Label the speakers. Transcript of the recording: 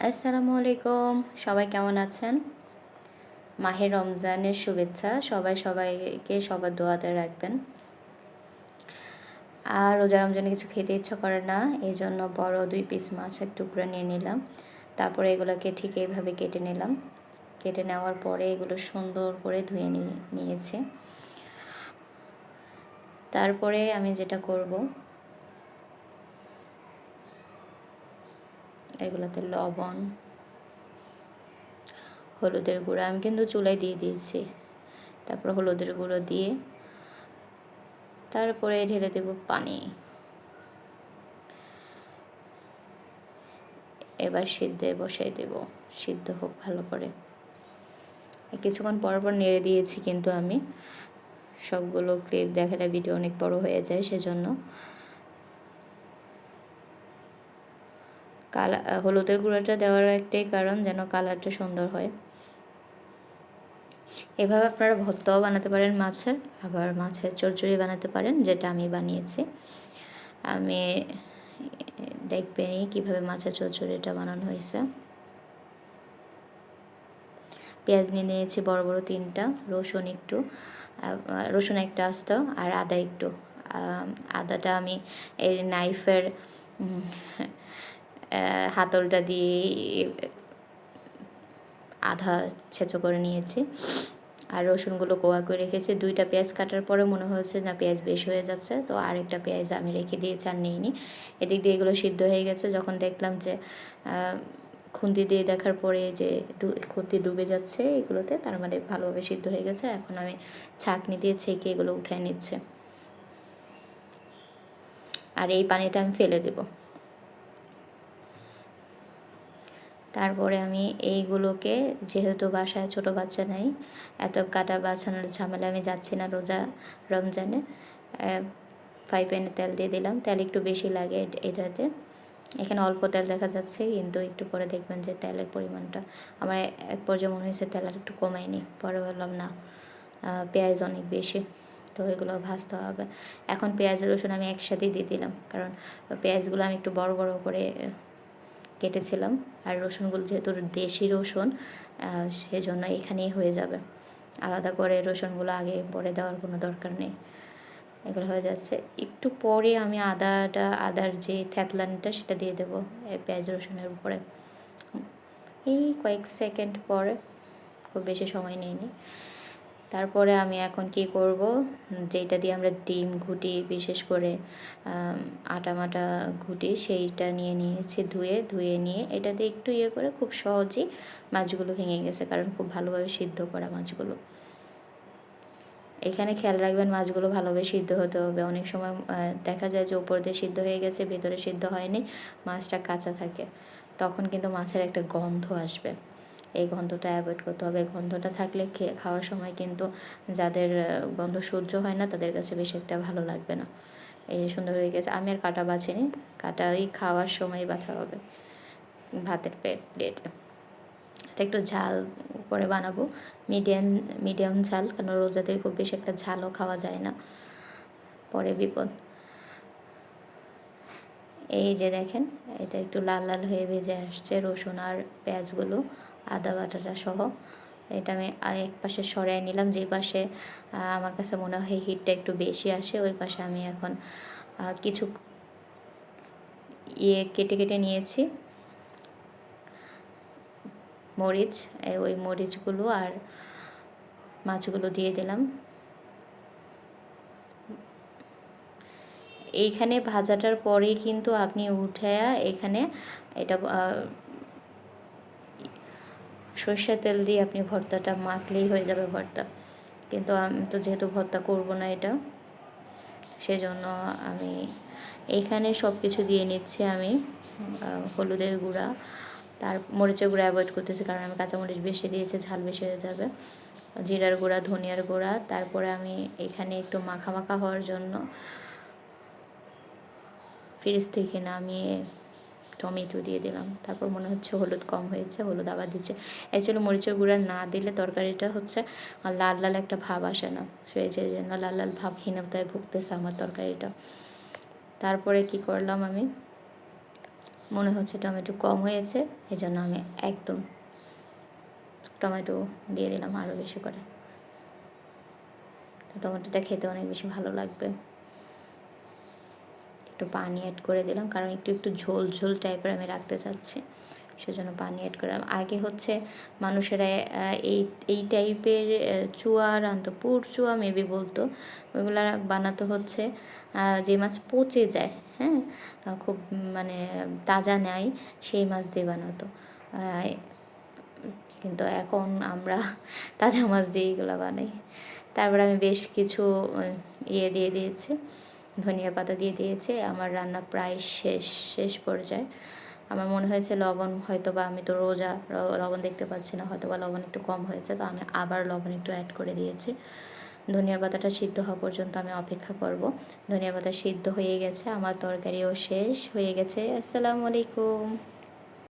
Speaker 1: আসসালামু আলাইকুম সবাই কেমন আছেন? মাহের রমজানের শুভেচ্ছা, সবাই সবাইকে সবার দোয়াতে রাখবেন। আর রোজা রমজানে কিছু খেতে ইচ্ছা করে না এই জন্য বড় দুই পিস মাছের টুকরা নিয়ে নিলাম। তারপরে এগুলোকে ঠিক এইভাবে কেটে নিলাম। কেটে নেওয়ার পরে এগুলো সুন্দর করে ধুয়ে নিয়েছি। তারপরে আমি যেটা করব এগুলোতে লবণ, হলুদের গুঁড়ো, আমি কিন্তু চুলায় দিয়ে দিয়েছি। তারপর হলুদের গুঁড়ো দিয়ে তারপরে ঢেলে দেব পানি। এবার সিদ্ধে বসাই দেব, সিদ্ধ হোক ভালো করে। কিছুক্ষণ পর পর নেড়ে দিয়েছি কিন্তু আমি। সবগুলো ক্লিপ দেখালে ভিডিও অনেক বড় হয়ে যায়, সেজন্য কালা হলুদের গুঁড়োটা দেওয়ার একটাই কারণ যেন কালারটা সুন্দর হয়। এভাবে আপনারা ভর্তাও বানাতে পারেন মাছের, আবার মাছের চরচড়ি বানাতে পারেন, যেটা আমি বানিয়েছি। আমি দেখবেনই কীভাবে মাছের চরচড়িটা বানানো হয়েছে। পেঁয়াজ নিয়ে নিয়েছি বড় বড় তিনটা, রসুন একটু রসুন একটা আস্ত, আর আদা একটু। আদাটা আমি এই নাইফের হাতলটা দিয়ে আধা ছেঁচো করে নিয়েছি। আর রসুনগুলো কোয়া করে রেখেছি। দুইটা পেঁয়াজ কাটার পরে মনে হয়েছে না পেঁয়াজ বেশ হয়ে যাচ্ছে। তো আরেকটা পেঁয়াজ আমি রেখে দিয়েছি আর নিইনি। এদিক দিয়ে এগুলো সিদ্ধ হয়ে গেছে। যখন দেখলাম যে খুন্তি দিয়ে দেখার পরে যে খুন্তি ডুবে যাচ্ছে এগুলোতে, তার মানে ভালোভাবে সিদ্ধ হয়ে গেছে। এখন আমি ছাঁকনি দিয়ে ছেঁকে এগুলো উঠায় নিচ্ছে। আর এই পানিটা আমি ফেলে দেবো। তারপরে আমি এইগুলোকে, যেহেতু বাসায় ছোট বাচ্চা নাই, এত কাটা বাছানোর ঝামেলা আমি যাচ্ছি না রোজা, রমজানে। ফ্রাই প্যানে তেল দিয়ে দিলাম। তেল একটু বেশি লাগে এটাতে। এখানে অল্প তেল দেখা যাচ্ছে, কিন্তু একটু পরে দেখবেন যে তেলের পরিমাণটা, আমার এক পর্যায়ে মনে হয়েছে তেল আর একটু কমায়নি, পরে বললাম না পেঁয়াজ অনেক বেশি, তো এগুলো ভাজতে হবে। এখন পেঁয়াজ রসুন আমি একসাথেই দিয়ে দিলাম, কারণ পেঁয়াজগুলো আমি একটু বড় বড় করে কেটেছিলাম। আর রসুনগুলো যেহেতু দেশি রসুন সেজন্য এখানেই হয়ে যাবে। আলাদা করে রসুনগুলো আগে পরে দেওয়ার কোনো দরকার নেই। এগুলো হয়ে যাচ্ছে। একটু পরে আমি আদাটা, আদার যে থ্যাতলানটা সেটা দিয়ে দেবো পেঁয়াজ রসুনের উপরে। এই কয়েক সেকেন্ড পরে, খুব বেশি সময় নেয়নি তারপরে আমি এখন কি করব? যেটা দিয়ে আমরা ডিম ঘুটি, বিশেষ করে আটা মাটা ঘুটি, সেইটা নিয়ে নিয়েছি ধুয়ে ধুয়ে নিয়ে এটা দিয়ে একটু ইয়ে করে খুব সহজেই মাছগুলো ভেঙে গেছে, কারণ খুব ভালোভাবে সিদ্ধ করা মাছগুলো। এখানে খেয়াল রাখবেন মাছগুলো ভালোভাবে সিদ্ধ হতে হবে। অনেক সময় দেখা যায় যে উপর দিয়ে সিদ্ধ হয়ে গেছে, ভেতরে সিদ্ধ হয়নি, মাছটা কাঁচা থাকে, তখন কিন্তু মাছের একটা গন্ধ আসবে। এই গন্ধটা অ্যাভয়েড করতে হবে। গন্ধটা থাকলে খেয়ে খাওয়ার সময় কিন্তু যাদের গন্ধ সহ্য হয় না, তাদের কাছে বেশি একটা ভালো লাগবে না। এই যে সুন্দর হয়ে গেছে। আমি আর কাটা বাছিনি কাটা ওই খাওয়ার সময় বাছা হবে। ভাতের প্লেটে এটা একটু ঝাল করে বানাবো। মিডিয়াম মিডিয়াম ঝাল কারণ রোজাতে খুব বেশি একটা ঝালও খাওয়া যায় না। পরে বিপদ। এই যে দেখেন, এটা একটু লাল লাল হয়ে ভেজে আসছে রসুন আর পেঁয়াজগুলো। আদা বাটাটা সহ। এটা আমি এক পাশে সরাই নিলাম, যেই পাশে আমার কাছে মনে হয় হিটটা একটু বেশি আসে, ওই পাশে আমি এখন কিছু ইয়ে কেটে কেটে নিয়েছি। মরিচ ওই মরিচগুলো আর মাছগুলো দিয়ে দিলাম। এইখানে ভাজাটার পরেই কিন্তু আপনি উঠে এখানে এটা সর্ষের তেল দিয়ে আপনি ভর্তাটা মাখলেই হয়ে যাবে ভর্তা। কিন্তু আমি তো যেহেতু ভর্তা করব না এটা, সেজন্য আমি এইখানে সব কিছু দিয়ে নিচ্ছি আমি হলুদের গুঁড়া। তার মরিচের গুঁড়া অ্যাভয়েড করতেছি কারণ আমি কাঁচামরিচ বেশি দিয়েছি, ঝাল বেশি হয়ে যাবে। জিরার গুঁড়া, ধনিয়ার গুঁড়া, তারপরে আমি এখানে একটু মাখা মাখা হওয়ার জন্য ফ্রিজ থেকে নামিয়ে টমেটো দিয়ে দিলাম। তারপর মনে হচ্ছে হলুদ কম হয়েছে, হলুদ আবার দিচ্ছে। অ্যাকচুয়ালি মরিচের গুঁড়া না দিলে তরকারিটা হচ্ছে লাল লাল একটা ভাব আসে না। সেই জন্য লাল লাল ভাব হীনতায় ভুগতেছে আমার তরকারিটা। তারপরে কি করলাম আমি? মনে হচ্ছে টমেটো কম হয়েছে, এই জন্য আমি একদম টমেটো দিয়ে দিলাম আরও বেশি করে। টমেটোটা খেতে অনেক বেশি ভালো লাগবে। একটু পানি অ্যাড করে দিলাম, কারণ একটু একটু ঝোল ঝোল টাইপের আমি রাখতে চাচ্ছি। সেজন্য পানি অ্যাড করলাম আগে হচ্ছে মানুষেরা এই এই টাইপের চুয়া রানতো পুর চুয়া মেবি বলতো, ওইগুলো বানাতো হচ্ছে যে মাছ পচে যায় হ্যাঁ? খুব মানে তাজা নেয় সেই মাছ দিয়ে বানাতো। কিন্তু এখন আমরা তাজা মাছ দিয়ে এগুলো বানাই। তারপরে আমি বেশ কিছু ইয়ে দিয়ে দিয়েছি। ধনিয়া পাতা দিয়ে দিয়েছে, আমার রান্না প্রায় শেষ শেষ পর্যায়ে। আমার মনে হয়েছে লবণ হয়তো বা আমি তো রোজা লবণ দেখতে পাচ্ছি না হয়তো বা লবণ একটু কম হয়েছে, তো আমি আবার লবণ একটু অ্যাড করে দিয়েছি। ধনিয়া পাতাটা সিদ্ধ হওয়া পর্যন্ত আমি অপেক্ষা করব। ধনিয়া পাতা সিদ্ধ হয়ে গেছে, আমার তরকারিও শেষ হয়ে গেছে। আসসালামু আলাইকুম।